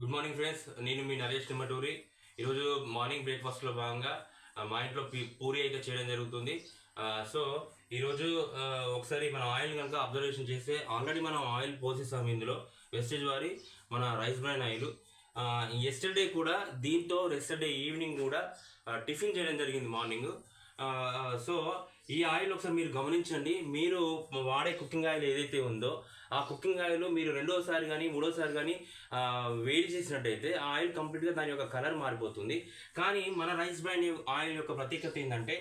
Good morning friends నేను మీ నరేష్ నిమ్మటూరి ఈరోజు morning బ్రేక్ఫాస్ట్లో భాగంగా మా ఇంట్లో పూరి అయితే చేయడం జరుగుతుంది. సో ఈరోజు ఒకసారి మనం ఆయిల్ కనుక అబ్జర్వేషన్ చేస్తే ఆల్రెడీ మనం ఆయిల్ పోసేసాము ఇందులో. వెస్టేజ్ వారి మన రైస్ బ్రాన్ ఆయిల్ ఎస్టర్డే కూడా దీంతో ఎస్టర్డే ఈవినింగ్ కూడా టిఫిన్ చేయడం జరిగింది మార్నింగ్ సో ఈ ఆయిల్ ఒకసారి మీరు గమనించండి. మీరు వాడే కుకింగ్ ఆయిల్ ఏదైతే ఉందో ఆ కుకింగ్ ఆయిల్ మీరు రెండోసారి కానీ మూడోసారి కానీ వేడి చేసినట్టయితే ఆ ఆయిల్ కంప్లీట్గా దాని యొక్క కలర్ మారిపోతుంది. కానీ మన రైస్ బ్రాండ్ ఆయిల్ యొక్క ప్రత్యేకత ఏంటంటే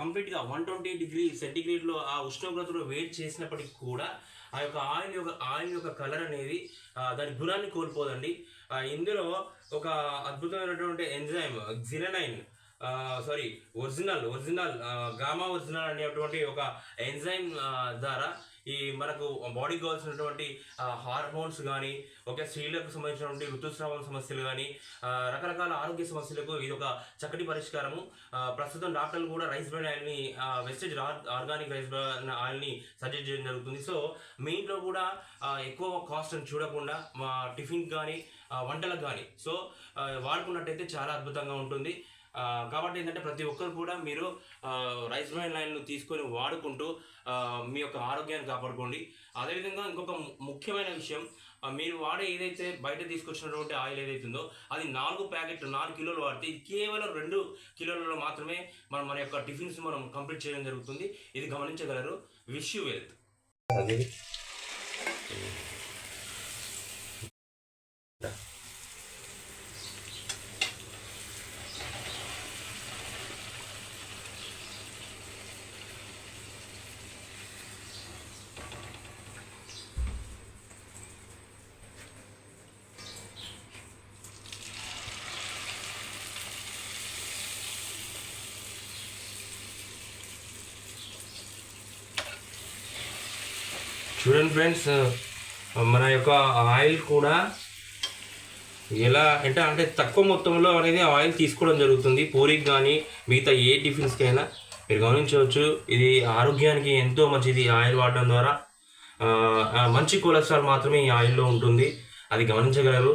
కంప్లీట్గా వన్ ట్వంటీ డిగ్రీ సెంటిగ్రేడ్లో ఆ ఉష్ణోగ్రతలో వేడి చేసినప్పటికీ కూడా ఆ యొక్క ఆయిల్ యొక్క ఆయిల్ యొక్క కలర్ అనేది దాని గుణాన్ని కోల్పోదండి. ఇందులో ఒక అద్భుతమైనటువంటి enzyme జిరనైన్ sorry oryzanol oryzanol gamma oryzanol అనేటువంటి ఒక ఎంజైమ్ ద్వారా ఈ మనకు బాడీకి కావాల్సినటువంటి హార్మోన్స్ కానీ ఓకే స్త్రీలకు సంబంధించినటువంటి ఋతుస్రావం సమస్యలు కానీ రకరకాల ఆరోగ్య సమస్యలకు ఇది ఒక చక్కటి పరిష్కారము. ప్రస్తుతం డాక్టర్లు కూడా రైస్ బ్రాన్ ఆయిల్ని వెస్టేజ్ ఆర్గానిక్ రైస్ బ్రాన్ ఆయిల్ని సజెస్ట్ చేయడం జరుగుతుంది. సో మీ ఇంట్లో కూడా ఎక్కువ కాస్ట్ అని చూడకుండా మా టిఫిన్ కానీ వంటలకు కానీ సో వాడుకున్నట్టయితే చాలా అద్భుతంగా ఉంటుంది. కాబట్టి ఏంటంటే ప్రతి ఒక్కరు కూడా మీరు రైస్ బ్రాన్ ఆయిల్ను తీసుకొని వాడుకుంటూ మీ యొక్క ఆరోగ్యాన్ని కాపాడుకోండి. అదేవిధంగా ఇంకొక ముఖ్యమైన విషయం మీరు వాడే ఏదైతే బయట తీసుకొచ్చినటువంటి ఆయిల్ ఏదైతే ఉందో అది నాలుగు ప్యాకెట్ నాలుగు కిలోలు వాడితే కేవలం రెండు కిలోలలో మాత్రమే మనం మన యొక్క టిఫిన్స్ మనం కంప్లీట్ చేయడం జరుగుతుంది. ఇది గమనించగలరు. Wish you wealth. చూడండి ఫ్రెండ్స్ మన యొక్క ఆయిల్ కూడా ఎలా అంటే అంటే తక్కువ మొత్తంలో అనేది ఆయిల్ తీసుకోవడం జరుగుతుంది. పూరికి కానీ మిగతా ఏ టిఫిన్స్కైనా మీరు గమనించవచ్చు. ఇది ఆరోగ్యానికి ఎంతో మంచిది. ఆయిల్ వాడడం ద్వారా మంచి కొలెస్ట్రాల్ మాత్రమే ఈ ఆయిల్లో ఉంటుంది. అది గమనించగలరు.